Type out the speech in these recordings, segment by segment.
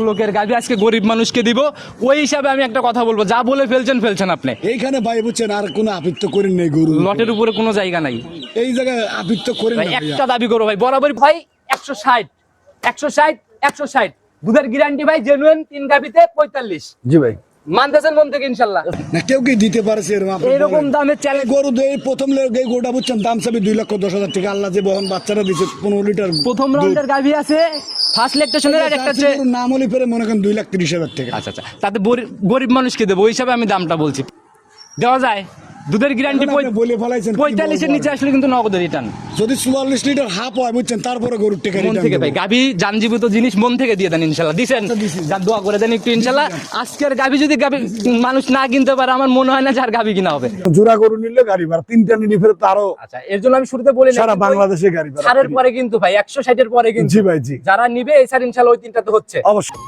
লোকের গাবি আজকে গরিব মানুষকে দিব। ওই হিসাবে আমি একটা কথা বলব যা বলে ফেলছেন ফেলছেন আপনি। এইখানে ভাই বুঝছেন আর কোনো আপিত্য করেন নেই গরু। লটের উপরে কোনো জায়গা নাই। এই জায়গায় আপিত্য করেন ভাই একটা দাবি করো ভাই বরাবর ভাই একশো ষাট একশো ষাট একশো ষাট। দুধের গ্যারান্টি ভাই জেনুয়েন তিন গাবিতে পঁয়তাল্লিশ। জি ভাই। মানতেছেন মন থেকে ইনশাল্লাহ। না কেউ কি দিতে পারছে এরকম চ্যালেঞ্জ গরু প্রথম লে- এই গরুটা বুঝছেন দাম চাবি দুই লক্ষ দশ হাজার টাকা। আল্লাহ যে বহন বাচ্চারা দিচ্ছে পনেরো লিটার প্রথম। রাউন্ডের গাভি আছে ফার্স্ট লেকটেশনের আর একটা আছে। নাম হলে পরে মনে করেন দুই লাখ তিরিশ হাজার টাকা। আচ্ছা আচ্ছা। তাতে গরিব- গরিব মানুষকে দেবো ওই হিসাবে আমি দামটা বলছি। দেওয়া যায়? দুধের গ্যারান্টি বলে ফেলাইছেন, পঁয়তাল্লিশের নিচে আসলে কিন্তু নগদ রিটার্ন যদি চুয়াল্লিশ লিটার হাফ হয় বুঝছেন তারপরে গরুর টাকা মন থেকে ভাই গাভি জানজীবিত জিনিস মন থেকে দিয়ে দেন ইনশাল্লাহ। দিছেন? আচ্ছা, দোয়া করে দেন একটু ইনশাল্লাহ। আজকের গাভি যদি গাভি মানুষ না কিনতে পারে আমার মনে হয় না যে আর গাভি কিনা হবে। জোড়া গরু নিলে গাড়ি ভাড়া তিনটা নিলে ফেরত আরও আচ্ছা এর জন্য আমি শুরুতে বলি সারা বাংলাদেশে গাড়ি ভাড়া পরে কিন্তু ভাই একশো ষাটের পরে কিন্তু জি ভাই জি। যারা নিবে এই সার ইনশাল্লাহ ওই তিনটা তো হচ্ছে। অবশ্যই।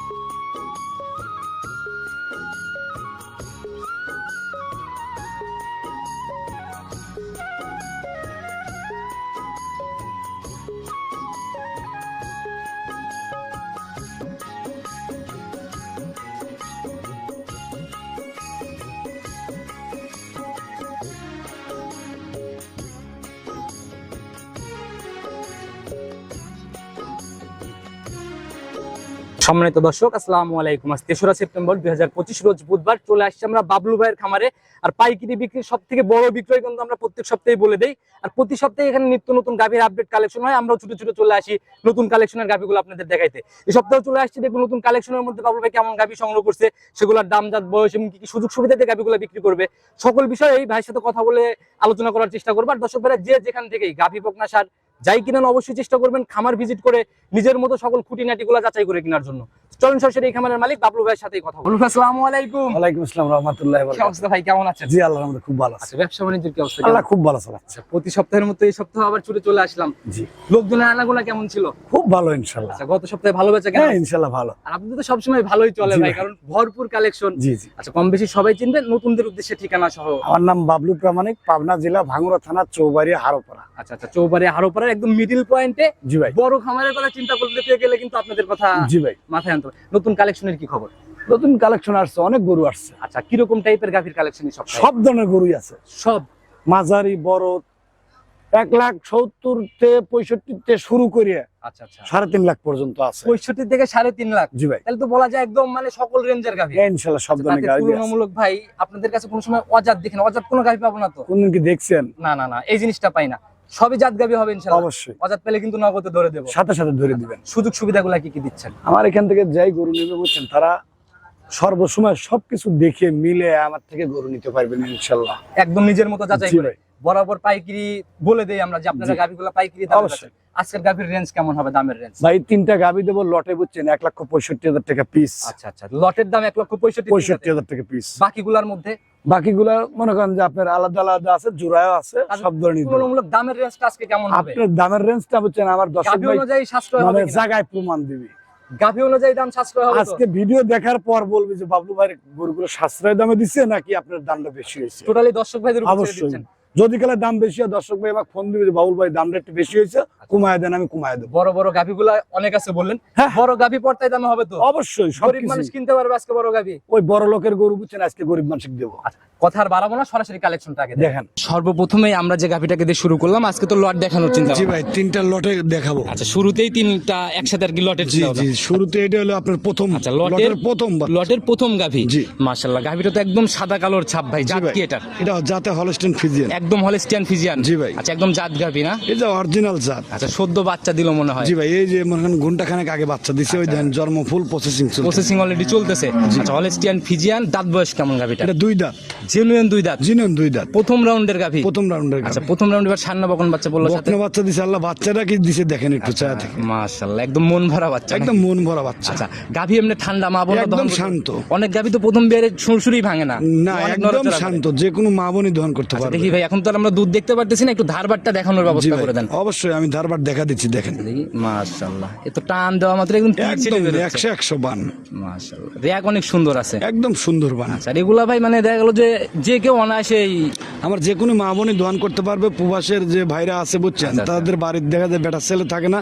সম্মানিত দর্শক, আসসালামু আলাইকুম। আজ তেসরা সেপ্টেম্বর দুই হাজার পঁচিশ রোজ বুধবার চলে আসছি আমরা বাবলু ভাইয়ের খামারে। আর পাইকারি বিক্রির সব থেকে বড় বিক্রয় কিন্তু আমরা প্রত্যেক সপ্তাহে বলে দেই। আর প্রতি সপ্তাহে এখানে নিত্য নতুন গাভীর আপডেট কালেকশন হয়। আমরাও ছুটে ছুটে চলে আসি নতুন কালেকশনের গাভীগুলো আপনাদের দেখাইতে। এই সপ্তাহে চলে আসছি দেখুন নতুন কালেকশনের মধ্যে বাবলু ভাই কেমন গাভী সংগ্রহ করছে, সেগুলোর দাম, জাত, বয়স এবং কি কি সুযোগ সুবিধাতে গাভীগুলো বিক্রি করবে। সকল বিষয়ে এই ভাইয়ের সাথে কথা বলে আলোচনা করার চেষ্টা করব। আর দর্শক ভাইরা যে যেখান থেকেই গাভী বকনা সার যাই কিনেন অবশ্যই চেষ্টা করবেন খামার ভিজিট করে নিজের মতো সকল খুঁটিনাটিগুলো যাচাই করে কেনার জন্য। চলুন সরাসরি এই খামারের মালিক বাবলু ভাইয়ের সাথেই কথা বলুন। আসসালামু আলাইকুম। ওয়ালাইকুম আসসালাম রহমতুল্লাহ কি অবস্থা ভাই কেমন আছেন? জি আল্লাহ আমাদের খুব ভালো আছে। আচ্ছা ব্যবসা বাণিজ্যের কি অবস্থা? আল্লাহ খুব ভালো চালাচ্ছে আচ্ছা প্রতি সপ্তাহের মতো এই সপ্তাহে আবার ছুটে চলে আসলাম। জি। লোকজনের আনাগোনা কেমন ছিল? খুব ভালো ইনশাল্লাহ আচ্ছা গত সপ্তাহে ভালো বেচা কেন? হ্যাঁ ইনশাল্লাহ ভালো। আর আপনি তো সবসময় ভালোই চলে ভাই। কারণ ভরপুর কালেকশন। জি জি। আচ্ছা কম বেশি সবাই চিনবেন নতুনদের উদ্দেশ্যে ঠিকানা সহ আমার নাম বাবলু প্রামাণিক পাবনা জেলা ভাঙ্গুরা থানা চৌবাড়ি হারোপাড়া। আচ্ছা আচ্ছা চৌবাড়ি হারোপাড়ার একদম মিডিল পয়েন্টে জি ভাই। বড় খামারের কথা চিন্তা করতে গেলে কিন্তু আপনাদের কথা জি ভাই। মাথায় আনতে নতুন কালেকশনের কি খবর? নতুন কালেকশন আসছে অনেক গরু আসছে। আচ্ছা কীরকম টাইপের গাভীর কালেকশন সব সব ধরনের গরুই আছে। সব? মাঝারি বড় এক লাখ সত্তর তে পঁয়ষট্টি তে শুরু করে আচ্ছা আচ্ছা। সাড়ে তিন লাখ পর্যন্ত আছে। পঁয়ষট্টি থেকে সাড়ে তিন লাখ? জি ভাই। তাহলে তো বলা যায় একদম মানে সকল রেঞ্জের গাভী। হ্যাঁ, ইনশাল্লাহ সব ধরনের তাতে গাড়ি আছে। তুলনামূলক ভাই আপনাদের কাছে কোনো সময় অজাত দেখেন অজাত কোনো গাভী পাবো না তো? কোনদিন কি দেখছেন? না না না এই জিনিসটা পাই না। সবই জাত গাভী হবে ইনশাআল্লাহ। অবশ্যই। অজাত পেলে কিন্তু নগদে ধরে দেবো। সাথে সাথে ধরে দিবেন। সুযোগ সুবিধাগুলো কি কি দিচ্ছেন? আমার এখান থেকে যাই গরু নেবে বলছেন তারা সর্বসময় সবকিছু দেখে মিলে আমার থেকে গরু নিতে পারবেন ইনশাল্লাহ একদম নিজের মতো যাচাই করে। বরাবর পাইকিরি বলে দেয় আমরা যে আপনারা। পাইকিরি পাইকারি দামে অবশ্যই। আজকের গাভীর রেঞ্জ কেমন হবে দামের রেঞ্জ ভাই তিনটা গাবি দেবো লটে বুঝছেন এক লক্ষ পঁয়ষট্টি হাজার টাকা পিস আচ্ছা আচ্ছা লটের দাম এক লক্ষ পঁয়ষট্টি পঁয়ষট্টি হাজার টাকা পিস বাকিগুলোর মধ্যে? বাকিগুলা মনে করেন যে আপনার আলাদা আলাদা আছে জোড়াও আছে সব ধরনের তুলনামূলক দামের রেঞ্জটা আজকে কেমন হবে? আপনার দামের রেঞ্জটা বুঝছেন আমার দর্শক গাভী ভাই অনুযায়ী সাশ্রয় মানে হবে জায়গায় প্রমাণ দিবি। গাভী অনুযায়ী দাম সাশ্রয় হবে আজকে ভিডিও দেখার পর বলবি যে বাবলু গরুগুলো সাশ্রয় দামে দিচ্ছে নাকি আপনার দামটা বেশি হয়েছে? টোটালি দর্শক ভাইদের উপর অবশ্যই। যদি কালে দাম বেশি হয় দর্শক ভাই আমাকে ফোন দিবে বাবুল ভাই দামটা একটু বেশি হয়েছে কমায় দেন আমি কমায় দেবো। বড় বড় গাভীগুলা অনেক আছে বললেন। হ্যাঁ। বড় গাভী পর্তায় দামে হবে তো? অবশ্যই গরিব মানুষ কিনতে পারবে আজকে বড় গাভী? ওই বড় লোকের গরু বুঝছেন আজকে গরিব মানুষ দেবো। আচ্ছা বাড়াবো না সরাসরি কালেকশনটা দেখেন। দেখেন। সর্বপ্রথমে আমরা যে গাভীটাকে দিয়ে শুরু করলাম আজকে তো লট দেখানোর চিন্তা জি ভাই তিনটা লটে দেখাবো। আচ্ছা শুরুতেই তিনটা একসাথে আর কি লটের জি জি শুরুতে এটা হলো আপনার প্রথম আচ্ছা লটের প্রথম লটের প্রথম গাভী। জি। মাশাআল্লাহ গাভীটা তো একদম সাদা কালোর ছাপ ভাই জাত কি এটা এটা হলস্টেন একদম হলস্টিয়ান ফিজিয়ান? জি ভাই। আচ্ছা একদম জাত গাভী না? এই যে অরিজিনাল জাত। আচ্ছা সদ্য বাচ্চা দিল মনে হয়। জি ভাই এই যে মনে করেন ঘণ্টা খানেক আগে বাচ্চা দিছে ওই দেন জন্ম ফুল প্রসেসিং চলছে। প্রসেসিং অলরেডি চলতেছে। আচ্ছা হলস্টিয়ান ফিজিয়ান দাঁত বয়স কেমন গাভীটা এটা দুই দাঁত। জেনুইন দুই দাঁত? জিনন দুই দাঁত। প্রথম রাউন্ডের গাভী? প্রথম রাউন্ডের আচ্ছা প্রথম রাউন্ডে এবার সান্না বকন বাচ্চা বলল সাথে? বকনা বাচ্চা দিছে আল্লাহ বাচ্চাটা কি দিছে দেখেন একটু ছায়া থেকে। মাশাআল্লাহ একদম মন ভরা বাচ্চা একদম মন ভরা বাচ্চা। আচ্ছা গাভী এমনি ঠান্ডা মা বোন একদম শান্ত। অনেক গাভী তো প্রথম বিয়ারে সুরসুরি ভাঙে না। না একদম শান্ত যে কোনো মা বোনই দহন করতে আচ্ছা, পারবে। দেখি ভাই এখন তো আর আমরা দুধ দেখতে পারতেছি না একটু ধারবারটা দেখানোর ব্যবস্থা করে দেন। অবশ্যই আমি ধারবার দেখা দিচ্ছি দেখেন। মাশাল্লাহ এ তো টান দেওয়া মাত্র একদম একশো একশো বান। মাশাল্লাহ র্যাক অনেক সুন্দর আছে। একদম সুন্দর বান। আচ্ছা আর এগুলা ভাই মানে দেখা গেল যে যে কেউ অনায়াসে আমার যে কোনো মা বোনই দোয়ান করতে পারবে প্রবাসের যে ভাইরা আছে বুঝছেন? আচ্ছা, আচ্ছা। তাদের বাড়ির দেখা যায় বেটা ছেলে থাকে না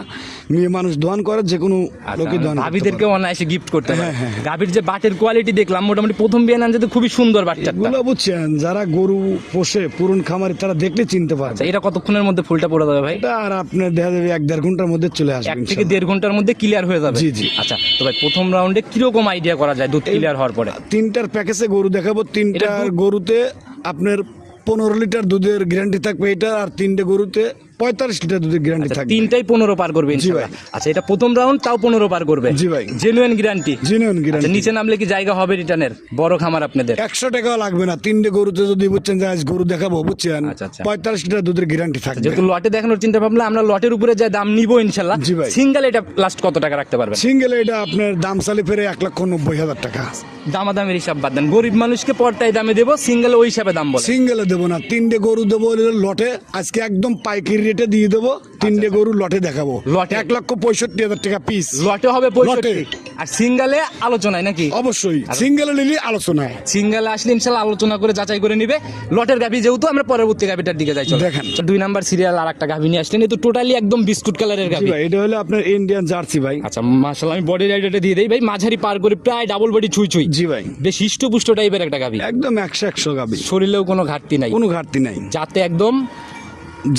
মেয়ে মানুষ দোয়ান করে যে কোনো লোকে দোয়ান আচ্ছা, ভাবিদেরকে অনায়াসে গিফট করতে হ্যাঁ, হ্যাঁ, হ্যাঁ। গাভীর যে বাটের কোয়ালিটি দেখলাম মোটামুটি প্রথম বিয়ে যেতে খুবই সুন্দর এগুলো বুঝছেন যারা গরু পোষে পুরন খামারি তারা দেখলে চিনতে পারবে। আচ্ছা এটা কতক্ষণের মধ্যে ফুলটা পড়ে যাবে ভাই? এটা আর আপনার দেখা যাবে এক দেড় ঘণ্টার মধ্যে চলে আসবে এক থেকে দেড় ঘণ্টার মধ্যে ক্লিয়ার হয়ে যাবে? জি, জি। আচ্ছা তো ভাই প্রথম রাউন্ডে কীরকম আইডিয়া করা যায় দুধ ক্লিয়ার হওয়ার পরে? তিনটার প্যাকেজে গরু দেখাবো তিনটার গরুতে আপনার পনেরো লিটার দুধের গ্যারান্টি থাকবে এটা আর তিনটে গরুতে পঁয়তাল্লিশ লিটার দুধের গ্যারান্টি থাকবে। তিনটাই পনেরো পার করবে ইনশাআল্লাহ। আচ্ছা এটা প্রথম রাউন্ড তাও পনেরো পার করবে। জি ভাই। জেনুইন গ্যারান্টি আচ্ছা গ্যারান্টি নিচে নামলে কি জায়গা হবে রিটার্নের? বড় খামার আপনাদের। একশো টাকাও লাগবে না। তিনটে গরুতে যদি বুঝছেন যে আজ গরু দেখাবো বুঝছেন? আচ্ছা, আচ্ছা। পঁয়তাল্লিশ লিটার দুধের গ্যারান্টি থাকবে। যেহেতু লটে দেখানোর চিন্তা ভাবনা আমরা লটের উপরে যা দাম নিবো ইনশাল্লাহ জি ভাই। সিঙ্গেল এটা লাস্ট কত টাকা রাখতে পারবেন? সিঙ্গেলে এটা আপনার দাম সালে ফেরে এক লক্ষ নব্বই হাজার টাকা। দামাদামের হিসাব বাদ দেন। গরিব মানুষকে পরটাই দামে দেবো সিঙ্গেল ওই হিসাবে দাম বলে। সিঙ্গেলে দেবো না তিনটে গরু দেবো লটে আজকে একদম পাইকারি রেটে দিয়ে দেবো তিনটে গরু লটে দেখাবো। লটে? এক লক্ষ পঁয়ষট্টি হাজার টাকা পিস লটে হবে পঁয়ষট্টি। আর সিঙ্গেলে আলোচনায় নাকি? অবশ্যই সিঙ্গেলে নিলে আলোচনায়। সিঙ্গেলে আসলে ইনশাল্লাহ আলোচনা করে যাচাই করে নিবে। লটের গাভি যেহেতু আমরা পরবর্তী গাভিটার দিকে যাই দেখেন। দুই নাম্বার সিরিয়াল আর একটা গাভি নিয়ে আসলেন। তো টোটালি একদম বিস্কুট কালারের গাভি। এটা হলো আপনার ইন্ডিয়ান জার্সি ভাই। আচ্ছা মাশাআল্লাহ আমি বডি রাইডারটা দিয়ে দেই ভাই। মাঝারি পার করে প্রায় ডাবল বডি ছুঁই ছুঁই। জি ভাই। বেশ হিষ্টপুষ্ট টাইপের একটা গাভি। একদম একশো একশো গাবি শরীরেও কোনো ঘাটতি নাই। কোনো ঘাটতি নাই। যাতে একদম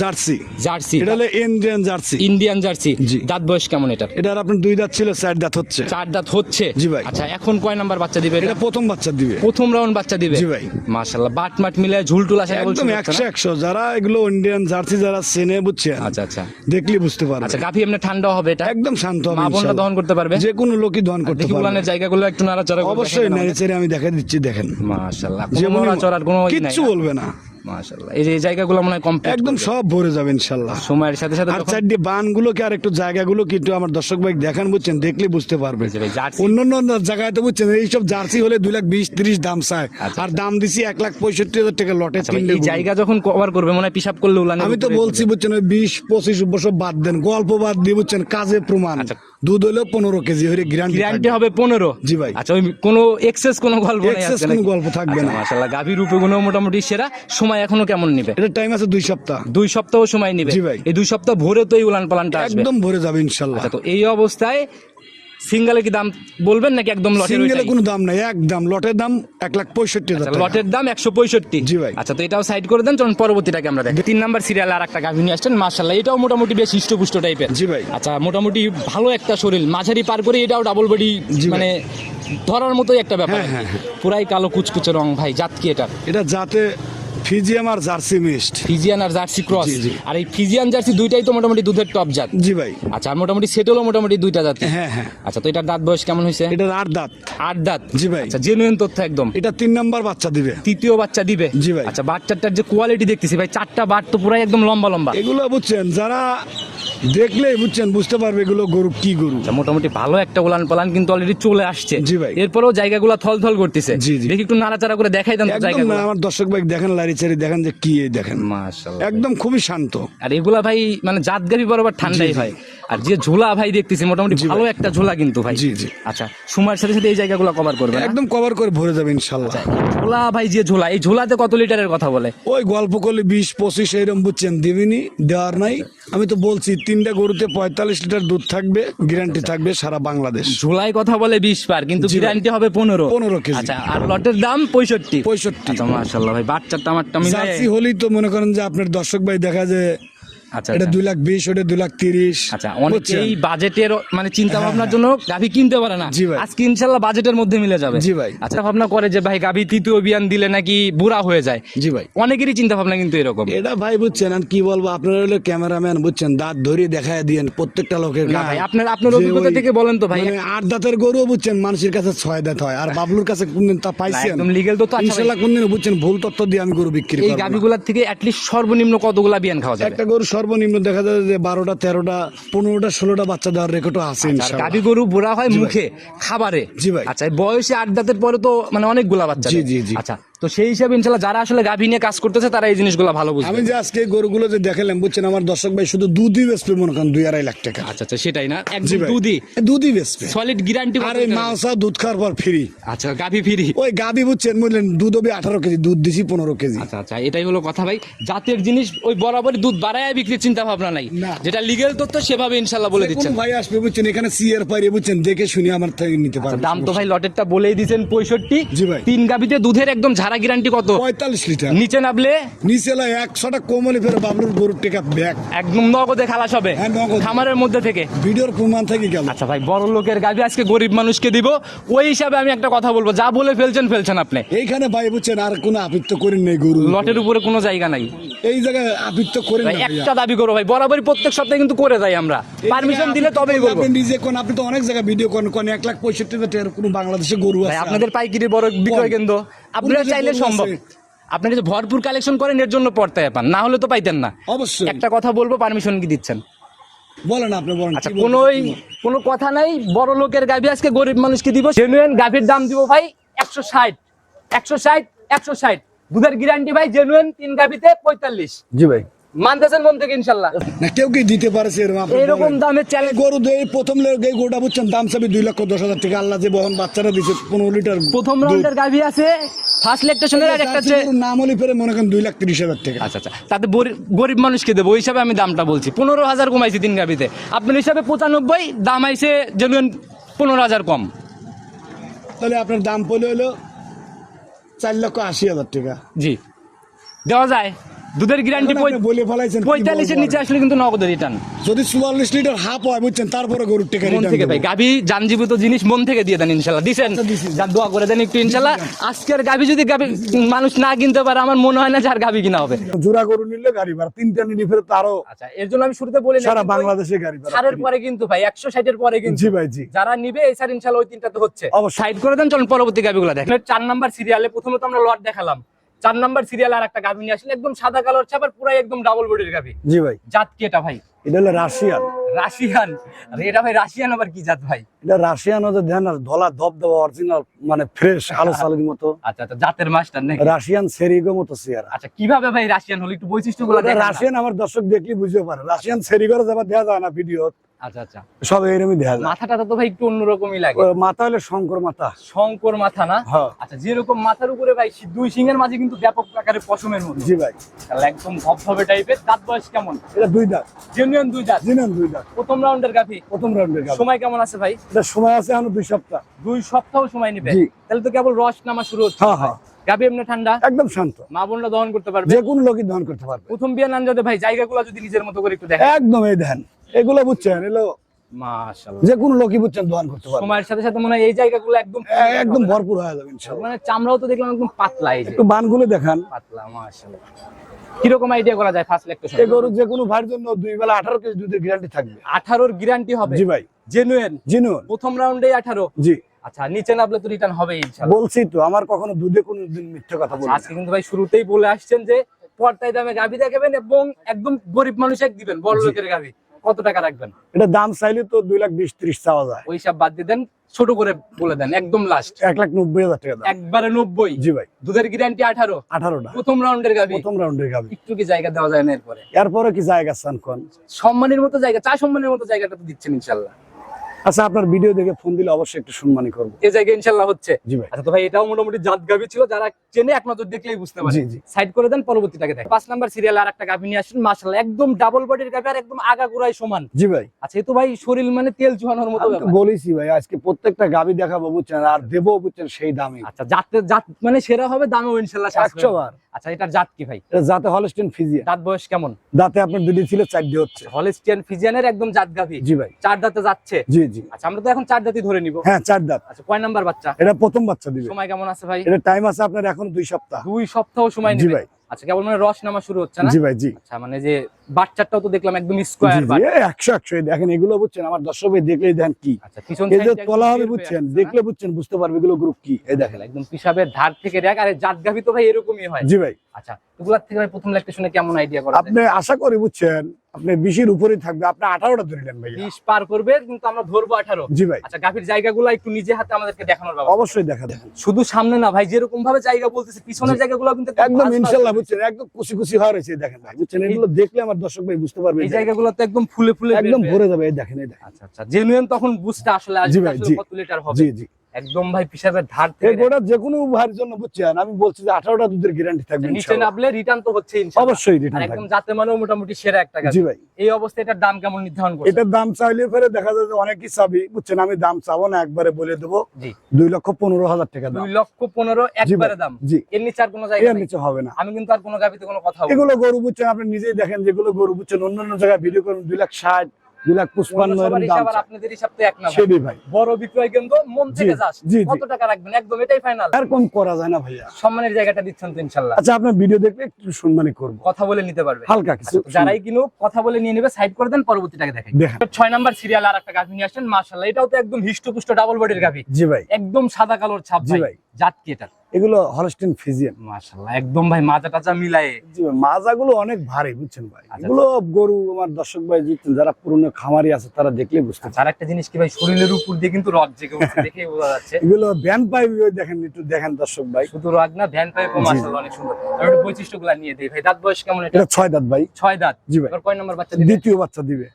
জার্সি। জার্সি। এটা হলো ইন্ডিয়ান জার্সি। Indian Jersey. জি। দাঁত বয়স কেমন এটার? এটার আপনার দুই দাঁত ছিল চার দাঁত হচ্ছে। চার দাঁত হচ্ছে? জি ভাই। আচ্ছা এখন কয় নাম্বার বাচ্চা দিবে এটা? প্রথম বাচ্চা দিবে। প্রথম রাউন্ড বাচ্চা দিবে? জি ভাই। মাশাআল্লাহ বাট মাট মিলে ঝুলটুল আসে একদম একশো একশো যারা এগুলো ইন্ডিয়ান জার্সি যারা চেনে বুঝছেন আচ্ছা আচ্ছা। দেখলে বুঝতে পারবে। আচ্ছা এমনি ঠান্ডা হবে এটা? একদম শান্ত হবে মা বোনরা দহন করতে পারবে? যে কোনো লোকই দহন করতে পারবে। উলানের জায়গাগুলো একটু নাড়াচাড়া অবশ্যই আমাদের। আমি দেখা দিচ্ছি দেখেন। মাশাআল্লাহ যে কোনো নড়াচড়ার কোনো কিচ্ছু বলবে না। মাশাআল্লাহ। এই যে এই জায়গাগুলো মনে হয় কমপ্লিট একদম সব ভরে যাবে ইনশাল্লাহ সময়ের সাথে সাথে আর চারটি বানগুলোকে আর একটু জায়গাগুলো একটু আমার দর্শক ভাই দেখান বুঝছেন দেখলে বুঝতে পারবে। অন্যান্য জায়গায় তো বুঝছেন এইসব জার্সি হলে দুই লাখ বিশ ত্রিশ দাম চায়। আচ্ছা, আর দাম দিছি এক লাখ পঁয়ষট্টি হাজার টাকা লটে আচ্ছা এই জায়গা যখন কভার করবে মনে হয় পিসাব করলে আমি তো বলছি বুঝছেন ওই বিশ পঁচিশ বছর বাদ দেন গল্প বাদ দিয়ে বুঝছেন কাজে প্রমাণ। আচ্ছা। দুধ হলো পনেরো কেজি হলে গ্যারান্টি গ্যারান্টি হবে পনেরো? জি ভাই। আচ্ছা ওই কোনো এক্সেস কোনো গল্প এক্সেস কোনো গল্প থাকবে আচ্ছা, না। মাশাআল্লাহ গাভীর রূপে গুণও মোটামুটি সেরা। সময় এখনও কেমন নিবে? এটা টাইম আছে দুই সপ্তাহ। দুই সপ্তাহ সময় নিবে? জি ভাই। এই দুই সপ্তাহ ভোরে তো এই উলান পালানটা আসবে। একদম ভরে যাবে ইনশাল্লাহ আচ্ছা তো এই অবস্থায় সিঙ্গেলে কি দাম বলবেন নাকি একদম লটের সিঙ্গেলে? কোনো দাম নাই একদম লটের দাম এক লাখ পঁয়ষট্টি আচ্ছা। লটের দাম একশো পঁয়ষট্টি জি ভাই। আচ্ছা তো এটাও সাইড করে দেন চলুন পরবর্তীটাকে আমরা দেখি তিন নাম্বার সিরিয়াল আর একটা গাভী নিয়ে আসছেন মার্শাল্লাহ এটাও মোটামুটি বেশ হিষ্টপুষ্ট টাইপের জি ভাই। আচ্ছা মোটামুটি ভালো একটা শরীর মাঝারি পার করে এটাও ডাবল বডি মানে ধরার মতোই একটা ব্যাপার হ্যাঁ, হ্যাঁ, পুরাই কালো কুচকুচে রং ভাই জাত কি এটা এটা যাতে ফিজিয়াম আর জার্সি মিক্সড। ফিজিয়ান আর জার্সি ক্রস। জি, জি। আর এই ফিজিয়ান জার্সি দুইটাই তো মোটামুটি দুধের টপ জাত। জি ভাই। আচ্ছা আর মোটামুটি সেটেলও মোটামুটি দুইটা জাত। হ্যাঁ হ্যাঁ। আচ্ছা তো এটার দাঁত বয়স কেমন হয়েছে? এটার আট দাঁত। আট দাঁত? জি ভাই। আচ্ছা জেনুইন তথ্য একদম। এটা তিন নাম্বার বাচ্চা দিবে। তৃতীয় বাচ্চা দিবে? জি ভাই। আচ্ছা বাচ্চাটার যে কোয়ালিটি দেখতেছি ভাই চারটা বাট তো পুরাই একদম লম্বা লম্বা। এগুলো বুঝছেন যারা দেখলেই বুঝছেন বুঝতে পারবে এগুলো গরু কি গরু। আচ্ছা, মোটামুটি ভালো একটা উলান পালান কিন্তু অলরেডি চলে আসছে। জি ভাই। এরপরেও জায়গাগুলো থল থল করতেছে। জি, জি। দেখি একটু নাড়াচাড়া করে দেখাই দেন তো একদম জায়গাগুলো। না আমার দর্শক ভাই দেখেন লারি চারি দেখেন যে কি দেখেন। মাশাআল্লাহ একদম খুবই শান্ত। আর এগুলা ভাই মানে জাত জাতগাবি বরাবর ঠান্ডাই। হয়। আর যে ঝোলা ভাই দেখতেছি মোটামুটি। ভালো একটা ঝোলা কিন্তু ভাই। জি, জি। আচ্ছা সময়ের সাথে সাথে এই জায়গাগুলো কভার করবে একদম কভার করে ভরে যাবে ইনশাল্লাহ। আচ্ছা, ঝোলা ভাই যে ঝোলা এই ঝোলাতে কত লিটারের কথা বলে? ওই গল্প করলে বিশ পঁচিশ এইরকম বুঝছেন দিবিনি দেওয়ার নাই। আমি তো বলছি তিনটা গরুতে পঁয়তাল্লিশ লিটার দুধ থাকবে গ্যারান্টি থাকবে সারা বাংলাদেশ। ঝোলাই কথা বলে বিশ পার কিন্তু গ্যারান্টি হবে পনেরো। 15 কেজি। আচ্ছা আর লটের দাম পঁয়ষট্টি। পঁয়ষট্টি। আচ্ছা মাশাল্লাহ ভাই বাচ্চাটা আমারটা মিলে। জার্সি হলেই তো মনে করেন যে আপনার দর্শক ভাই দেখা যায় এটা আচ্ছা। দুই লাখ বিশ ওটা দুই লাখ তিরিশ। আচ্ছা? অনেকেই বাজেটের মানে চিন্তা ভাবনার জন্য গাভি কিনতে পারে না। জি ভাই। আজকে ইনশাল্লাহ বাজেটের মধ্যে মিলে যাবে। জি ভাই। আচ্ছা ভাবনা করে যে ভাই গাভি তৃতীয় বিয়ান দিলে নাকি বুড়া হয়ে যায়? জি ভাই। অনেকেরই চিন্তা ভাবনা কিন্তু এরকম। এটা ভাই বুঝছেন আর কি বলব আপনারা হলো ক্যামেরাম্যান বুঝছেন দাঁত ধরিয়ে দেখায় দিয়েন প্রত্যেকটা লোকের না ভাই আপনার আপনার অভিজ্ঞতা থেকে বলেন তো ভাই। মানে আট দাঁতের গরু বুঝছেন মানুষের কাছে ছয় দাঁত হয় আর বাবলুর কাছে কোনদিন তা পাইছেন? একদম legal তো আচ্ছা ইনশাল্লাহ কোনদিন বুঝছেন ভুল তথ্য দিয়ে আমি গরু বিক্রি এই করব গাভিগুলার থেকে অ্যাটলিস্ট সর্বনিম্ন কতগুলা বিয়ান খাওয়া যায় একটা গরু সর্বনিম্ন দেখা যায় যে বারোটা তেরোটা পনেরোটা ষোলোটা বাচ্চা দেওয়ার রেকর্ডও আছে আর গাভি গরু বুড়া হয় মুখে খাবারে জি ভাই। আচ্ছা বয়সে আট দাঁতের পরে তো মানে অনেকগুলা বাচ্চা জি, জি, জি। আচ্ছা তো সেই হিসাবে ইনশাল্লাহ যারা আসলে গাভী নিয়ে কাজ করতেছে তারা এই জিনিসগুলো ভালো বুঝবে। আমি যে আজকে গরুগুলো যে দেখালাম বুঝছেন আমার দর্শক ভাই শুধু দুধই বেচবে মনে করেন দুই আড়াই লাখ টাকা। আচ্ছা আচ্ছা সেটাই না? একদম দুধই। দুধই বেচবে। সলিড গ্যারান্টি আর এই মাংসা দুধ খাওয়ার পর ফ্রি আচ্ছা গাভী ফ্রি ওই গাবি বুঝছেন বুঝলেন দুধ হবে আঠারো কেজি দুধ দিছি পনেরো কেজি। আচ্ছা আচ্ছা এটাই হলো কথা ভাই। জাতের জিনিস ওই বরাবর দুধ বাড়ায় বিক্রির চিন্তা ভাবনা নাই যেটা লিগেল তথ্য সেভাবে ইনশাল্লাহ বলে দিচ্ছেন। ভাই আসবে বুঝছেন এখানে সিয়ার পাইরে বুঝছেন দেখে শুনে আমার থেকে নিতে আচ্ছা, পারবে। দাম তো ভাই লটেরটা বলেই দিয়েছেন পঁয়ষট্টি। জি ভাই। তিন গাভিতে দুধের একদম ঝাড়া গ্যারান্টি কত? পঁয়তাল্লিশ লিটার। নিচে নামলে? নিচে একশোটা কমলে ফেরে বাবলুর গরুর টেকা ব্যাগ একদম নগদে খালাস হবে। হ্যাঁ, খামারের মধ্যে থেকে। ভিডিওর প্রমাণ থেকে গেল। আচ্ছা ভাই বড় লোকের গাভি আজকে গরিব মানুষকে দিব। ওই হিসাবে আমি একটা কথা বলব যা বলে ফেলছেন ফেলছেন আপনি। এইখানে ভাই বুঝছেন আর কোনো আপিত্ত করেন নেই গরু। লটের উপরে কোনো জায়গা নাই। এই জায়গায় আপিত্ত করে একটা দাবি করো ভাই বরাবরই প্রত্যেক সপ্তাহে কিন্তু করে যাই আমরা। পারমিশন দিলে তবেই বলব। আপনি নিজে কোন আপনি তো অনেক জায়গায় ভিডিও করেন কোন এক লাখ পঁয়ষট্টি কোনো বাংলাদেশে গরু আছে আপনাদের পাইকারি বড় বিক্রয় কেন্দ্র। আপনারা চাইলে সম্ভব। আপনি যদি ভরপুর কালেকশন করেন এর জন্য পড়তে পান না হলে তো পাইতেন না। অবশ্যই। একটা কথা বলব পারমিশন কি দিচ্ছেন? বলেন আপনি বলেন। আচ্ছা কোনোই কোনো কোনো কথা নাই বড় লোকের গাভী আজকে গরিব মানুষকে দিব। জেনুইন গাভীর দাম দিব ভাই একশো ষাট। একশো ষাট একশো ষাট। দুধের গ্যারান্টি ভাই জেনুইন তিন গাভিতে পঁয়তাল্লিশ। জি ভাই। মানতেছেন মন থেকে ইনশাল্লাহ। কেউ কি দিতে পারছে এরকম দামের চ্যালেঞ্জ গরু দিয়ে প্রথম এই গরুটা বুঝছেন দাম চাবি দুই লক্ষ দশ হাজার টাকা। আল্লাহ যে বহন বাচ্চারা দিচ্ছে পনেরো লিটার প্রথম। রাউন্ডের গাভি আছে ফার্স্ট লেকটেশনের আর একটা হচ্ছে নাম হলে ফেরে মনে করেন দুই লাখ তিরিশ হাজার টাকা। আচ্ছা আচ্ছা। তাতে গরি- গরিব মানুষকে দেবো ওই হিসাবে আমি দামটা বলছি। পনেরো হাজার কমাইছি তিন গাভিতে। আপনার হিসাবে পঁচানব্বই দাম আইছে জেনুইন পনেরো হাজার কম। তাহলে আপনার দাম পড়লে হলো চার লক্ষ আশি হাজার টাকা। জি। দেওয়া যায়। দুধের গ্যারান্টি পঁয়তাল্লিশের নিচে আসলে কিন্তু নগদের রিটার্ন যদি চুয়াল্লিশ লিটার হাফ হয় বুঝছেন তারপরে গরুর টাকা মন থেকে ভাই গাভি জানজীবিত জিনিস মন থেকে দিয়ে দেন ইনশাল্লাহ। দিছেন? আচ্ছা, দোয়া করে দেন একটু ইনশাল্লাহ। আজকের গাভি যদি গাভি মানুষ না কিনতে পারে আমার মনে হয় না যে আর গাভি কিনা হবে। জোড়া গরু নিলে গাড়ি ভাড়া তিনটা নিলে ফেরত তারও আচ্ছা এর জন্য আমি শুরুতে বলি সারা বাংলাদেশে গাড়ি ভাড়া সারের পরে কিন্তু ভাই একশো ষাটের পরে কিন্তু জি ভাই জি। যারা নিবে এই সার ইনশাল্লাহ ওই তিনটা তো হচ্ছে। অবশ্যই। সাইড করে দেন চলুন পরবর্তী গাভিগুলো দেখেন। চার নাম্বার সিরিয়ালে প্রথমত আমরা লট দেখালাম। চার নাম্বার সিরিয়াল আর একটা গাভি নিয়ে আসলে একদম সাদা কালোর ছাপার পুরাই একদম ডাবল বডির গাভি। জি ভাই। জাত কি এটা ভাই। এটা হলো রাশিয়ান। রাশিয়ান। আরে এটা ভাই রাশিয়ান আবার কি জাত ভাই? এটা রাশিয়ান দেন আর ধলা ধপ দেওয়া অরিজিনাল মানে ফ্রেশ আলো সালের মতো। আচ্ছা আচ্ছা জাতের মাস্টার নাকি? রাশিয়ান সেরিগো মতো চেয়ার আচ্ছা কীভাবে ভাই রাশিয়ান হলো একটু বৈশিষ্ট্যগুলো রাশিয়ান আমার দর্শক দেখলে বুঝতে পারে। রাশিয়ান সেরিগোর যাবার দেওয়া যায় না ভিডিও আচ্ছা আচ্ছা। সব এরমই দেখা যায়। মাথাটা তো ভাই একটু অন্যরকমই লাগে। মাথা হলে শঙ্কর মাথা। শঙ্কর মাথা না? হ্যাঁ। আচ্ছা যেরকম মাথার উপরে ভাই দুই সিংহের মাঝে কিন্তু ব্যাপক আকারে পশমের মতো। জি ভাই। তাহলে একদম ধবধবে টাইপের। দাঁত বয়স কেমন? এটা দুই দাঁত। জেনুইন দুই দাঁত? জিনান দুই দাঁত। প্রথম রাউন্ডের গাভি? প্রথম রাউন্ডের গাল সময় কেমন আছে ভাই? এটা সময় আছে এখন দুই সপ্তাহ। দুই সপ্তাহ সময় নেবে। তাহলে তো কেবল রস নামা শুরু হচ্ছে। হ্যাঁ হ্যাঁ। এমনি ঠান্ডা? একদম শান্ত। মা বোনরা দহন করতে পারবে? যে কোনো লোকই দহন করতে পারবে। প্রথম বিয়ে নান যাতে ভাই জায়গাগুলো যদি নিজের মতো করে একটু দেখেন একদম এই এগুলো বুঝছেন এগুলো যে কোনো লোকই বুঝছেন দহন করতে পারবে। সময়ের সাথে সাথে মনে হয় এই জায়গাগুলো একদম একদম ভরপুর হয়ে যাবে ইনশাআল্লাহ। মানে চামড়াও তো দেখলাম একদম পাতলা এই যে। একটু বানগুলো দেখান। পাতলা মাশাআল্লাহ। কীরকম আইডিয়া করা যায় ফার্স্ট লেকচার এই গরু যে কোনো ভাইয়ের জন্য দুই বেলা আঠারো কেজি দুধের গ্যারান্টি থাকবে। আঠারোর গ্যারান্টি হবে? জি ভাই। জেনুইন জিনুন প্রথম রাউন্ডে আঠারো? জি। আচ্ছা নিচে নামলে তো রিটার্ন হবে ইনশাআল্লাহ। বলছি তো আমার কখনো দুধে কোনো দিন মিথ্যে কথা বলি আজকে কিন্তু ভাই শুরুতেই বলে আসছেন যে পর্দায় দামে গাভি দেখাবেন এবং একদম গরিব মানুষ এক দিবেন বড় লোকের গাভি। কত টাকা রাখবেন? এটা দাম চাইলে তো দুই লাখ বিশ ত্রিশ চাওয়া যায়। ওই সব বাদ দিয়ে দেন ছোট করে বলে দেন একদম লাস্ট এক লাখ নব্বই হাজার টাকা একবারে নব্বই? জি ভাই। দুধের গ্যারান্টি আঠারো? আঠারোটা। প্রথম রাউন্ডের গাবি। প্রথম রাউন্ডের গাবি। একটু কি জায়গা দেওয়া যায় না এরপরে? এরপরে কি জায়গা চান কোন? সম্মানের মতো জায়গা চা সম্মানের মতো জায়গাটা তো দিচ্ছেন ইনশাল্লাহ। আচ্ছা আপনার ভিডিও দেখে ফোন দিলে অবশ্যই একটু সম্মানই করব। এই জায়গা ইনশাল্লাহ হচ্ছে। জি ভাই। আচ্ছা তো ভাই এটাও মোটামুটি জাত গাভি ছিল যারা চেনে এক নজর দেখলেই বুঝতে পারে। সাইড করে দেন পরবর্তীটাকে দেখ পাঁচ নাম্বার সিরিয়াল আর একটা গাভি নিয়ে আসেন মাশাআল্লাহ একদম ডাবল বডির গাভি আর একদম আগা গোড়ায় সমান। জি ভাই। আচ্ছা এই তো ভাই শরীর মানে তেল চুহানোর মতো। বলেছি ভাই আজকে প্রত্যেকটা গাবি দেখাবো বুঝছেন আর দেবো বুঝছেন সেই দামে। আচ্ছা জাতের জাত মানে সেরা হবে দামেও ইনশাল্লাহ একশো বার। আচ্ছা এটার জাত কি ভাই? এটা যাতে হলস্টেন ফিজিয়া দাঁত বয়স কেমন? দাঁতে আপনার দুটি ছিল চারটে হচ্ছে। হলিস্টিয়ান ফিজিয়ানের একদম জাত গাভি জি ভাই। চার দাঁতে যাচ্ছে। জি। জি। আচ্ছা আমরা তো এখন চার দাঁতই ধরে নিব। হ্যাঁ চার দাঁত। আচ্ছা কয় নাম্বার বাচ্চা? এটা প্রথম বাচ্চা দিবে। সময় কেমন আছে ভাই? এটা টাইম আছে আপনার এখন দুই সপ্তাহ। দুই সপ্তাহ সময় জি ভাই। আচ্ছা কেবল মানে রস নামা শুরু হচ্ছে না? জি ভাই জি। আচ্ছা মানে যে বাচ্চাটাও তো দেখলাম একদম স্কোয়ার একশো একশো। দেখেন এগুলো বুঝছেন আমার দর্শক ভাই দেখলেই দেন কি? এই যে তলা হবে বুঝছেন দেখলে বুঝছেন বুঝতে পারবে এগুলো গ্রুপ কি। এই দেখেন। একদম পিসাবের ধার থেকে রেখ আর জাত গাভি তো ভাই এরকমই হয়। জি ভাই। আচ্ছা থেকে ভাই প্রথম লেকটা শুনে কেমন আইডিয়া করা যায়? আপনি আশা করি বুঝছেন আপনি বিশের উপরেই থাকবে আপনি আঠারোটা ধরে নেন ভাইয়া। বিশ পার করবে কিন্তু আমরা ধরবো আঠারো। জি ভাই। আচ্ছা গাভীর জায়গাগুলো একটু নিজে হাতে আমাদেরকে দেখানোর অবশ্যই দেখা দেখেন। শুধু সামনে না ভাই যেরকম ভাবে জায়গা বলতেছে পিছনের জায়গাগুলো কিন্তু একদম ইনশাল্লাহ। বুঝছেন একদম খুশি খুশি হওয়া রয়েছে দেখেন ভাই বুঝছেন? এগুলো দেখলে আমার দর্শক ভাই বুঝতে পারবে এই জায়গাগুলো তো একদম ফুলে ফুলে একদম ভরে যাবে এই দেখেন এই দেখেন। আচ্ছা আচ্ছা জেনুইন তখন বুঝতে আসলে জি আসবে ভাই, আসলে জি। কত লিটার হবে। জি জি। একদম ভাই পিসাবের ধার থেকে গোটা যে কোনো ভাইয়ের জন্য বুঝছেন আমি বলছি যে আঠারোটা দুধের গ্যারান্টি থাকবে নিচে। নামলে রিটার্ন তো হচ্ছে ইনশাআল্লাহ। অবশ্যই রিটার্ন একদম যাতে মানেও মোটামুটি সেরা একটা গাছ জি ভাই। এই অবস্থায় এটার দাম কেমন নির্ধারণ করছে এটার দাম চাইলে ফেরে দেখা যায় যে অনেকই চাবি বুঝছেন? আমি দাম চাবো না একবারে বলে দেবো। জি। দুই লক্ষ পনেরো হাজার টাকা দাম। দুই লক্ষ পনেরো জি ভাই, একবারে দাম। জি। এর নিচে আর কোনো জায়গা এর নিচে হবে না। আমি কিন্তু আর কোনো গাবিতে কোনো কথা বলব এগুলো গরু বুঝছেন আপনি নিজেই দেখেন যেগুলো গরু বুঝছেন অন্যান্য জায়গায় ভিডিও করুন দুই লাখ ষাট দুই লাখ পঁচপান্ন ভাই। ভাই। বড় বিক্রয় কেন্দ্র মন থেকে। কত টাকা রাখবেন? একদম এটাই ফাইনাল আর কম করা যায় না ভাইয়া? সম্মানের জায়গাটা দিচ্ছেন তো ইনশাল্লাহ আচ্ছা আপনার ভিডিও দেখলে একটু সম্মানই করব। কথা বলে নিতে পারবে। হালকা কিছু। আচ্ছা, যারাই কিনুক কথা বলে নিয়ে নেবে সাইড করে দেন পরবর্তীটাকে দেখেন। দেখেন ছয় নাম্বার সিরিয়াল আর একটা গাভি নিয়ে আসছেন মার্শাল্লাহ এটাও তো একদম হিষ্টপুষ্ট ডাবল বডির গাভি। জি ভাই। একদম সাদা কালোর ছাপ জি ভাই ভাই। জাত কি এটা এগুলো হলস্টিন ফিজিয়ান মার্শাল্লাহ একদম ভাই মাজা টাচা মিলায়ে। জি মাজাগুলো অনেক ভারী বুঝছেন ভাই। আচ্ছা, এগুলো গরু আমার দর্শক ভাই জিতছেন যারা পুরনো খামারি আছে তারা দেখলে বুঝতে পারবে। আর একটা জিনিস কি ভাই শরীরের উপর দিয়ে কিন্তু রড জেগে উঠছে দেখেই বোঝা যাচ্ছে। এগুলো ব্যান পাইপ দেখেন একটু দেখেন দর্শক ভাই। শুধু রড না ভ্যান পাইপ জি। মার্শাল্লাহ অনেক সুন্দর। আর একটু বৈশিষ্ট্যগুলো নিয়ে দেই ভাই দাঁত বয়স কেমন এটা? ছয় দাঁত ভাই। ছয় দাঁত। জি ভাই। কয় নম্বর বাচ্চা দিবে? দ্বিতীয় বাচ্চা দিবে।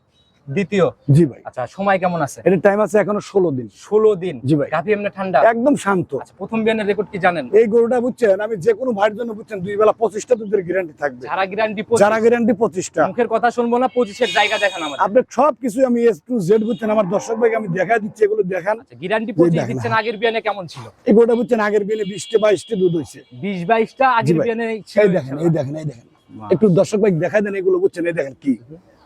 দ্বিতীয়? জি ভাই। আচ্ছা সময় কেমন আছে? এটার টাইম আছে এখনও ষোলো দিন। ষোলো দিন। জি ভাই। গাভি এমনি ঠান্ডা? একদম শান্ত। আচ্ছা প্রথম বিয়ানের রেকর্ড কি জানেন? এই গরুটা বুঝছেন আমি যে কোনো ভাইয়ের জন্য বুঝছেন দুই বেলা পঁচিশটা দুধের গ্যারান্টি থাকবে। যারা গ্যারান্টি যারা গ্যারান্টি পঁচিশটা। মুখের কথা শুনব না পঁচিশের জায়গা দেখান আমাদের। আপনি সব কিছু আমি এস টু জেড বুঝছেন আমার দর্শক ভাইকে আমি দেখা দিচ্ছি এগুলো দেখান। আচ্ছা গ্যারান্টি দেখেন। দিচ্ছেন আগের বিয়ানে কেমন ছিল? এই গরুটা বুঝছেন আগের বিলে বিশটা বাইশটা দুধ হয়েছে। বিশ বাইশটা আগের। বিয়ানে ছিল। এই দেখেন এই দেখেন এই দেখেন। একটু দর্শক ভাই দেখাই দেন এগুলো বুঝছেন এই দেখেন কি।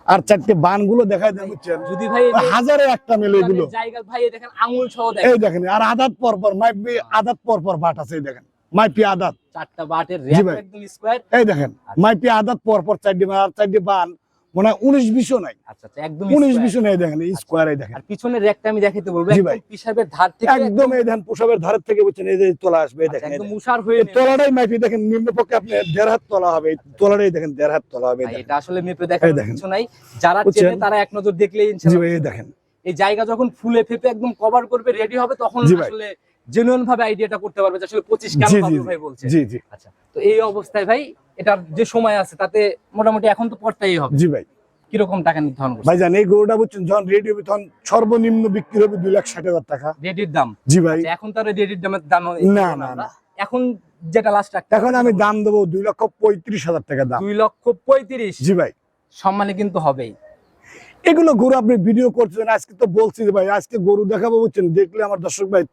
আর চারটে বানগুলো দেখাই দেন বুঝছেন? যদি ভাই হাজারে একটা মেলে এগুলো। জায়গা ভাই দেখেন আঙুল সহ দেখেন। এই দেখেন আর আদাত পর পর মাইপি আদাত পর পর বাট আছে এই দেখেন। মাইপি আদাত। চারটা বাটের র‍্যাপ একদম স্কয়ার এই দেখেন মাইপি আদাত পর পর চারটে আর চারটি বান। মনে হয় উনিশ বিশও নাই আচ্ছা আচ্ছা একদম উনিশ। বিশও নাই দেখেন স্কোয়ার এই দেখেন আর পিছনের র্যাকটা আমি দেখাতে বলব জি ভাই। পিসাবের ধার থেকে একদম এই দেখেন পোশাবের থেকে বুঝছেন এই যে তোলা আসবে আচ্ছা, দেখেন একদম। হয়ে। তোলাটাই মাইপি দেখেন নিম্ন পক্ষে আপনি দেড় হাত তোলা হবে তোলাটাই দেখেন দেড় হাত তোলা হবে। এটা আসলে মেপে দেখার দেখেন। কিছু নাই যারা? চেনে তারা এক নজর দেখলেই জি ভাই দেখেন এই জায়গা যখন ফুলে ফেপে একদম কভার করবে রেডি হবে তখন। আসলে জেনুইন ভাবে আইডিয়াটা করতে পারবে যে আসলে 25 কেন। ভাই বলছে। জি জি। আচ্ছা তো এই অবস্থায় ভাই এটার যে সময় আছে তাতে মোটামুটি এখন তো পড়তেই হবে। জি ভাই। কীরকম টাকা নির্ধারণ করছে ভাই জান এই গরুটা বুঝছেন যখন রেডি হবে তখন সর্বনিম্ন বিক্রি হবে দুই লাখ ষাট হাজার টাকা। রেডির দাম? জি ভাই। এখন তার রেডির দামের দাম না, না, না। এখন যেটা লাস্ট এখন আমি দাম দেবো দুই লক্ষ পঁয়ত্রিশ হাজার টাকা দাম। লক্ষ পঁয়ত্রিশ? জি ভাই। সম্মানে কিন্তু হবেই। এগুলো গরু আপনি ভিডিও করছেন আজকে তো বলছি ভাই আজকে গরু দেখাবো বুঝছেন দেখলে আমার দর্শক ভাই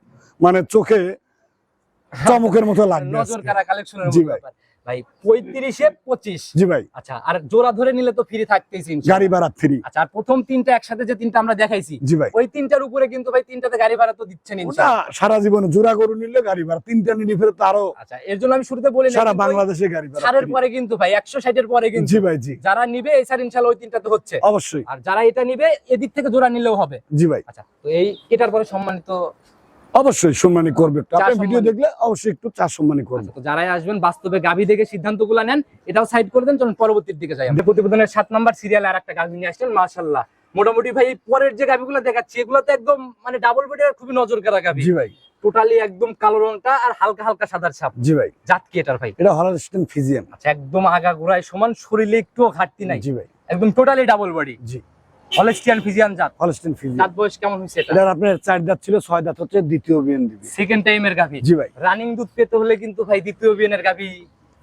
মানে চোখে চমকের মতো লাগবে নজর কারা কালেকশনের জি ভাই। ভাই পঁয়ত্রিশে পঁচিশ। জি ভাই। আচ্ছা আর জোড়া ধরে নিলে তো ফ্রি থাকতেই গাড়ি ভাড়া ফ্রি আচ্ছা আর প্রথম তিনটা একসাথে যে তিনটা আমরা দেখাইছি জি ভাই। ওই তিনটার উপরে কিন্তু ভাই তিনটাতে গাড়ি ভাড়া তো দিচ্ছেন সারা জীবনে জোড়া গরু নিলে গাড়ি ভাড়া তিনটা নিলে ফেরত আরও আচ্ছা এর জন্য আমি শুরুতে বলি সারা বাংলাদেশে গাড়ি ভাড়া ছাড়ের পরে কিন্তু ভাই একশো ষাটের পরে কিন্তু জি ভাই জি। যারা নিবে এই ইনশাল্লাহ ওই তিনটাতে হচ্ছে। অবশ্যই। আর যারা এটা নিবে এদিক থেকে জোড়া নিলেও হবে। জি ভাই। আচ্ছা তো এই এটার পরে সম্মানিত অবশ্যই সম্মানী করবে। আপনি ভিডিও দেখলে অবশ্যই একটু চার সম্মানী করবে। আচ্ছা, তো যারাই আসবেন বাস্তবে গাভী দেখে সিদ্ধান্তগুলো নেন এটাও সাইড করে দেন চলুন পরবর্তীর দিকে যাই আমরা। প্রতিবেদনের সাত নাম্বার সিরিয়ালে আর একটা গাভী নিয়ে আসছেন মাশাল্লাহ মোটামুটি ভাই পরের যে গাভীগুলো দেখাচ্ছি এগুলো তো একদম মানে ডাবল বেডের খুবই নজর কাড়া গাভী। জি ভাই। টোটালি একদম কালো রংটা আর হালকা হালকা সাদার ছাপ। জি ভাই। জাত কি এটার ভাই? এটা হলস্টেন ফিজিয়ান আচ্ছা একদম আগা গোড়ায় সমান শরীরে একটুও ঘাটতি নাই। জি ভাই। একদম টোটালি ডাবল বডি জি। হলেস্টিয়ান ফিজিয়ান জাত। Holstein Friesian. দাঁত বয়স কেমন হয়েছে এটা? এটা আপনার চার দাঁত ছিল ছয় দাঁত হচ্ছে দ্বিতীয় বিএন দিবি সেকেন্ড টাইমের গাভী। জি ভাই। রানিং দুধ পেতে হলে কিন্তু ভাই দ্বিতীয় বিয়ানের গাভী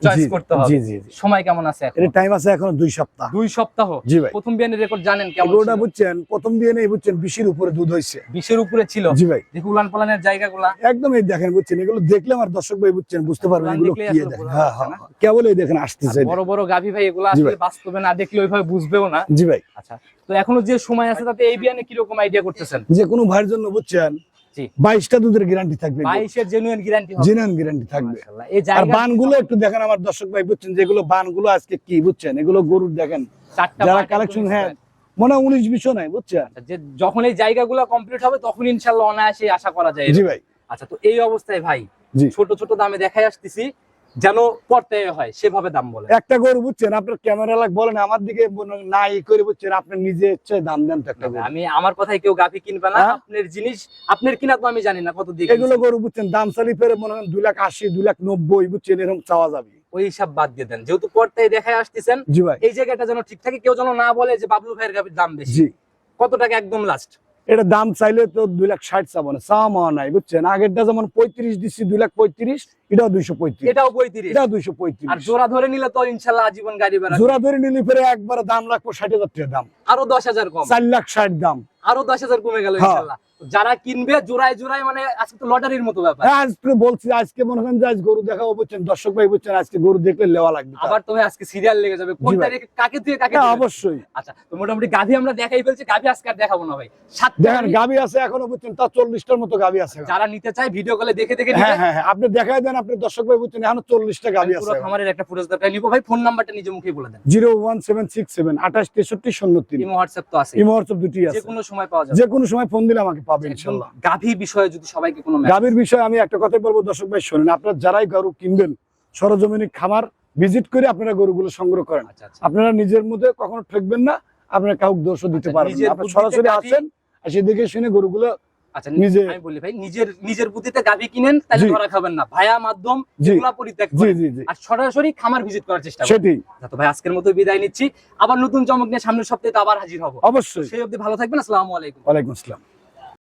চয়েস করতে হবে। জি জি জি। সময় কেমন আছে এটা টাইম আছে এখনও দুই সপ্তাহ। দুই সপ্তাহ? জি ভাই। প্রথম বিয়ানের রেকর্ড জানেন কেমন বুঝছেন প্রথম বিএনে বুঝছেন বিশের উপরে দুধ হয়েছে বিশের উপরে ছিল? জি ভাই। দেখি উলান পালানের জায়গাগুলা। একদম এই দেখেন বুঝছেন এগুলো দেখলে আমার দর্শক ভাই বুঝছেন বুঝতে পারবেন গান এগুলো কি দেখেন। হ্যাঁ হ্যাঁ কেবল এই দেখেন আসতেছে বড় বড় গাভী ভাই এগুলো জি আসলে বাস্তবে না দেখলে ওইভাবে বুঝবেও না। জি ভাই। আচ্ছা তো এখনও যে সময় আছে তাতে এই বিয়ানে আইডিয়া করতেছেন? যে কোনো ভাইয়ের জন্য বুঝছেন। বাইশটা দুধের গ্যারান্টি থাকবে। বাইশের জেনুইন গ্যারান্টি হবে। গ্যারান্টি থাকবে। আর বানগুলো একটু দেখেন আমার দর্শক ভাই বুঝছেন যেগুলো বানগুলো আজকে কি বুঝছেন? এগুলো গরুর দেখেন। যারা কালেকশন হ্যাঁ মনে হয় উনিশ বিশও নাই বুঝছেন? যে যখন এই জায়গাগুলো কমপ্লিট হবে তখন ইনশাল্লাহ অনায়াসে আশা করা যায়। জি ভাই। আচ্ছা তো এই অবস্থায় ভাই ছোট ছোট দামে দেখাই আসতেছি। যেন পর্তায় হয় সেভাবে দাম বলে। একটা গরু বুঝছেন আপনার ক্যামেরা লাগ বলেন আমার দিকে বলেন, না ই করে বুঝছেন আপনি নিজে ইচ্ছে দাম দেন তো একটা আমি আমার কথাই কেউ গাভি কিনবে না হ্যাঁ? আপনার জিনিস আপনার কিনা তো আমি জানি না কত দিয়ে এগুলো গরু বুঝছেন দাম চালি ফেরে মনে হয় দুই লাখ আশি দুই লাখ নব্বই বুঝছেন এরকম চাওয়া যাবে। ওই হিসাব বাদ দিয়ে দেন। যেহেতু পর্তায় দেখায় আসতেছেন এই জায়গাটা যেন ঠিক থাকে কেউ যেন না বলে যে বাবলু ভাইয়ের গাভির দাম বেশি। কত টাকা একদম লাস্ট এটা দাম চাইলে তো দুই লাখ ষাট চাবো না চাওয়া নাই বুঝছেন। আগেরটা যেমন পঁয়ত্রিশ দিচ্ছি দুই লাখ পঁয়ত্রিশ এটাও দুইশো পঁয়ত্রিশ। এটাও পঁয়ত্রিশ। এটাও দুইশো আর পঁয়ত্রিশ জোড়া ধরে নিলে তো ইনশাল্লাহ আজীবন গাড়ি জোড়া ধরে নিলে ফেরে একবার দাম লাগবো ষাট হাজার টাকা দাম। আরও দশ হাজার কম। চার লাখ ষাট দাম। আরও দশ হাজার কমে গেল হ্যাঁ। ইনশাল্লাহ। যারা কিনবে জোড়ায় জোড়ায় মানে আজকে তো লটারির মতো ব্যাপার। হ্যাঁ, আজকে বলছি আজকে মনে করেন আজ গরু দেখাবো বুঝছেন দর্শক ভাই বুঝছেন আজকে গরু দেখলে লেওয়া লাগবে আবার তবে আজকে সিরিয়াল লেগে যাবে। কোন তারিখে কাকে দিয়ে কাকে হ্যাঁ, অবশ্যই। আচ্ছা তো মোটামুটি গাভি আমরা দেখাই ফেলছি গাভি আজকে আর দেখাবো না ভাই। সাতটা দেখেন গাভী আছে এখনও বুঝছেন তার চল্লিশটার মতো গাবি আছে। যারা নিতে চায় ভিডিও কলে দেখে দেখে হ্যাঁ হ্যাঁ আপনি দেখাই দেন আপনি দর্শক ভাই বুঝছেন এখনও চল্লিশটা পুরো আছে। খামারের একটা নিবো ভাই ফোন নাম্বারটা নিজে মুখে বলে দেন। Zero one seven six seven আঠাশ তেষট্টি শূন্য তিন। ইমো হোয়াটসঅ্যাপ তো আছে। ইমো হোয়াটসঅ্যাপ দুটি যে আছে। কোনো সময় পাওয়া যাবে। যে কোনো সময় ফোন দিলে আমাকে পাবে ইনশাল্লাহ। গাভি বিষয়ে যদি সবাইকে কোনো গাবির বিষয়ে আমি একটা বলব দর্শক ভাই শোনেন আপনারা যারাই গরু কিনবেন সরজমিনী খামার ভিজিট করে আপনারা গরুগুলো সংগ্রহ করেন। আচ্ছা আচ্ছা। আপনারা নিজের মধ্যে কখনো ঠকবেন না আপনারা কাউকে দোষও দিতে আচ্ছা, পারবেন নিজের না আপনারা বুদ্ধিতে সরাসরি আসেন আর সেদিকে শুনে গরুগুলো আচ্ছা নিজে- আমি বলি ভাই নিজের নিজের বুদ্ধিতে গাভি কিনেন তাহলে ধরা খাবেন না। ভায়া মাধ্যম। এগুলা পরিত্যাগ করেন। আর সরাসরি খামার ভিজিট করার চেষ্টা করুন। তো ভাই আজকের মতো বিদায় নিচ্ছি। আবার নতুন চমক নিয়ে সামনের সপ্তাহে তো আবার হাজির হব। অবশ্যই। সেই অবধি ভালো থাকবেন। আসসালামু আলাইকুম। আসসালাম।